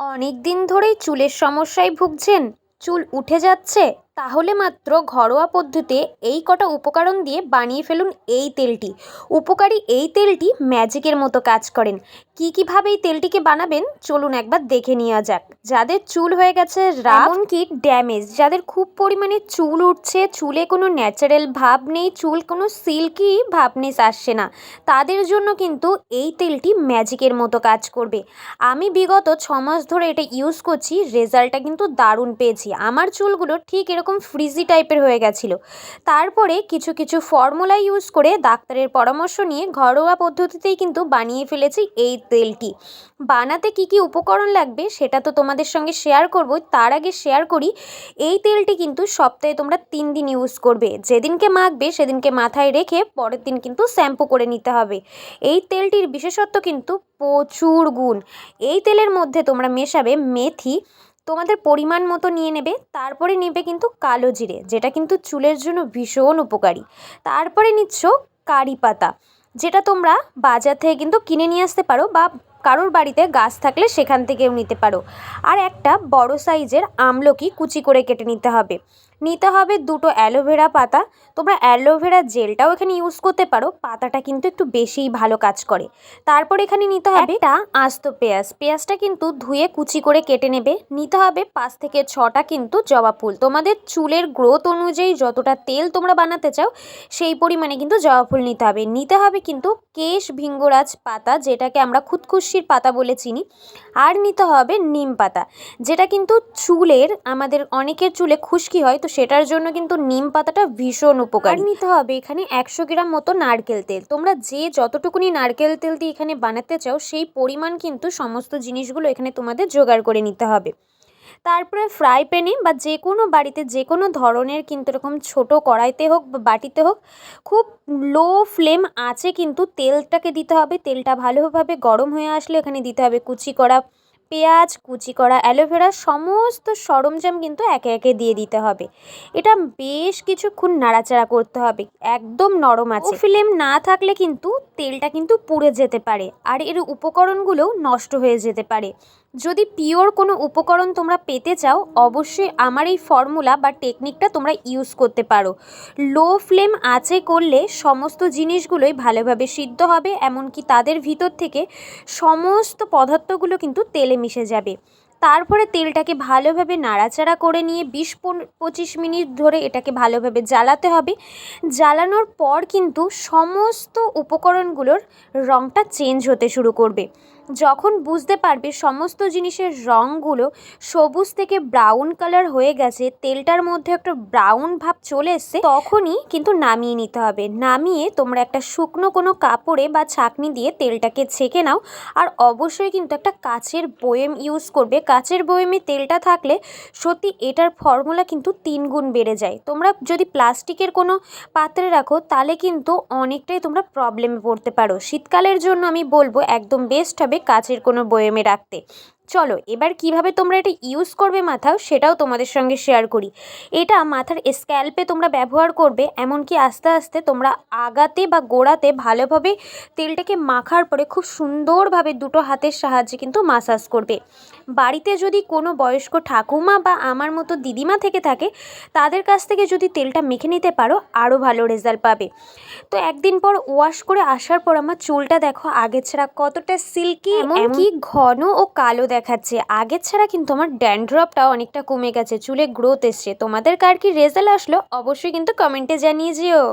অনেক দিন ধরেই চুলের সমস্যায় ভুগছেন চুল উঠে যাচ্ছে। তাহলে মাত্র ঘরোয়া পদ্ধতিতে এই কটা উপকরণ দিয়ে বানিয়ে ফেলুন এই তেলটি। উপকারী এই তেলটি ম্যাজিকের মতো কাজ করেন। কী কীভাবে এই তেলটিকে বানাবেন চলুন একবার দেখে নেওয়া যাক। যাদের চুল হয়ে গেছে এমনকি ড্যামেজ যাদের খুব পরিমাণে চুল উঠছে, চুলে কোনো ন্যাচারাল ভাব নেই, চুল কোনো সিল্কি ভাবনেস আসছে না, তাদের জন্য কিন্তু এই তেলটি ম্যাজিকের মতো কাজ করবে। আমি বিগত ছ মাস ধরে এটা ইউজ করছি রেজাল্টটা কিন্তু দারুণ পেয়েছি। আমার চুলগুলো ঠিক এরকম ফ্রিজি টাইপের হয়ে গেছিল। তারপরে কিছু কিছু ফর্মুলা ইউজ করে ডাক্তারের পরামর্শ নিয়ে ঘরোয়া পদ্ধতিতেই কিন্তু বানিয়ে ফেলেছি এই তেলটি। বানাতে কি কি উপকরণ লাগবে সেটা তো তোমাদের সঙ্গে শেয়ার করব। তার আগে শেয়ার করি, এই তেলটি কিন্তু সপ্তাহে তোমরা তিন দিন ইউজ করবে। যেদিনকে মাখবে সেদিনকে মাথায় রেখে পরের দিন কিন্তু শ্যাম্পু করে নিতে হবে। এই তেলটির বিশেষত্ব কিন্তু প্রচুর গুণ। এই তেলের মধ্যে তোমরা মেশাবে মেথি তোমাদের পরিমাণ মতো নিয়ে নেবে, তারপরে নেবে কিন্তু কালো জিরে, যেটা কিন্তু চুলের জন্য ভীষণ উপকারী। তারপরে নিচ্ছ কারি পাতা, যেটা তোমরা বাজার থেকে কিন্তু কিনে নিয়ে আসতে পারো বা কারোর বাড়িতে গাছ থাকলে সেখান থেকেও নিতে পারো। আর একটা বড় সাইজের আমলকি কুচি করে কেটে নিতে হবে। নিতে হবে দুটো অ্যালোভেরা পাতা। তোমরা অ্যালোভেরা জেলটাও এখানে ইউজ করতে পারো। পাতাটা কিন্তু একটু বেশিই ভালো কাজ করে। তারপর এখানে নিতে হবে একটা আস্ত পেঁয়াজ। পেঁয়াজটা কিন্তু ধুয়ে কুচি করে কেটে নেবে। নিতে হবে পাঁচ থেকে ছটা কিন্তু জবা ফুল। তোমাদের চুলের গ্রোথ অনুযায়ী যতটা তেল তোমরা বানাতে চাও সেই পরিমাণে কিন্তু জবা ফুল নিতে হবে। নিতে হবে কিন্তু কেশ ভিঙ্গরাজ পাতা যেটাকে আমরা খুদকুশির পাতা বলে চিনি, আর নিতে হবে নিম পাতা, যেটা কিন্তু চুলের, আমাদের অনেকের চুলে খুশকি হয়, তো সেটার জন্য কিন্তু নিম পাতাটা ভীষণ উপকার। নিতে হবে এখানে একশো গ্রাম মতো নারকেল তেল। তোমরা যে যতটুকুনি নারকেল তেল দিয়ে এখানে বানাতে চাও, সেই পরিমাণ কিন্তু সমস্ত জিনিসগুলো এখানে তোমাদের জোগাড় করে নিতে হবে। তারপরে ফ্রাই প্যানে বা যে কোনো বাড়িতে যে কোনো ধরনের কিন্তু এরকম ছোটো কড়াইতে হোক বা বাটিতে হোক, খুব লো ফ্লেম আছে কিন্তু তেলটাকে দিতে হবে। তেলটা ভালোভাবে গরম হয়ে আসলে এখানে দিতে হবে। কুচি করা পেঁয়াজ, কুচি করা অ্যালোভেরা সমস্ত সরঞ্জাম কিন্তু একে একে দিয়ে দিতে হবে। এটা বেশ কিছুক্ষণ নাড়াচাড়া করতে হবে, একদম নরম আছে। ফ্লেম না থাকলে কিন্তু তেলটা কিন্তু পুড়ে যেতে পারে আর এর উপকরণগুলোও নষ্ট হয়ে যেতে পারে। যদি পিওর কোনো উপকরণ তোমরা পেতে চাও, অবশ্যই আমার এই ফর্মুলা বা টেকনিকটা তোমরা ইউজ করতে পারো। লো ফ্লেম আছে করলে সমস্ত জিনিসগুলোই ভালোভাবে সিদ্ধ হবে, এমনকি তাদের ভিতর থেকে সমস্ত পদার্থগুলো কিন্তু তেলে মিশে যাবে। তারপরে তেলটাকে ভালোভাবে নাড়াচাড়া করে নিয়ে বিশ পঁচিশ মিনিট ধরে এটাকে ভালোভাবে জ্বালাতে হবে। জ্বালানোর পর কিন্তু সমস্ত উপকরণগুলোর রঙটা চেঞ্জ হতে শুরু করবে। যখন বুঝতে পারবে সমস্ত জিনিসের রঙগুলো সবুজ থেকে ব্রাউন কালার হয়ে গেছে, তেলটার মধ্যে একটা ব্রাউন ভাব চলে এসছে, তখনই কিন্তু নামিয়ে নিতে হবে। নামিয়ে তোমরা একটা শুকনো কোনো কাপড়ে বা ছাকনি দিয়ে তেলটাকে ছেঁকে নাও আর অবশ্যই কিন্তু একটা কাচের বয়েম ইউজ করবে। কাচের বয়েমে তেলটা থাকলে সত্যি এটার ফর্মুলা কিন্তু তিন গুণ বেড়ে যায়। তোমরা যদি প্লাস্টিকের কোনো পাত্রে রাখো, তাহলে কিন্তু অনেকটাই তোমরা প্রবলেমে পড়তে পারো। শীতকালের জন্য আমি বলব একদম বেস্ট হবে কাচের কোনো বয়েমে রাখতে। চলো এবার কীভাবে তোমরা এটা ইউজ করবে মাথাও সেটাও তোমাদের সঙ্গে শেয়ার করি। এটা মাথার স্ক্যাল্পে তোমরা ব্যবহার করবে এমনকি আস্তে আস্তে তোমরা আগাতে বা গোড়াতে ভালোভাবে তেলটাকে মাখার পরে খুব সুন্দরভাবে দুটো হাতের সাহায্যে কিন্তু মাসাজ করবে। বাড়িতে যদি কোনো বয়স্ক ঠাকুমা বা আমার মতো দিদিমা থেকে থাকে তাদের কাছ থেকে যদি তেলটা মেখে নিতে পারো আরও ভালো রেজাল্ট পাবে। তো একদিন পর ওয়াশ করে আসার পর আমার চুলটা দেখো আগের ছাড়া কতটা সিল্কি এমনকি ঘন ও কালো দেখাচ্ছে। আগের ছাড়া কিন্তু আমার ড্যান্ড্রপটাও অনেকটা কমে গেছে, চুলে গ্রোথ এসছে। তোমাদের কার কি রেজাল্ট আসলো? অবশ্যই কিন্তু কমেন্টে জানিয়ে যেও।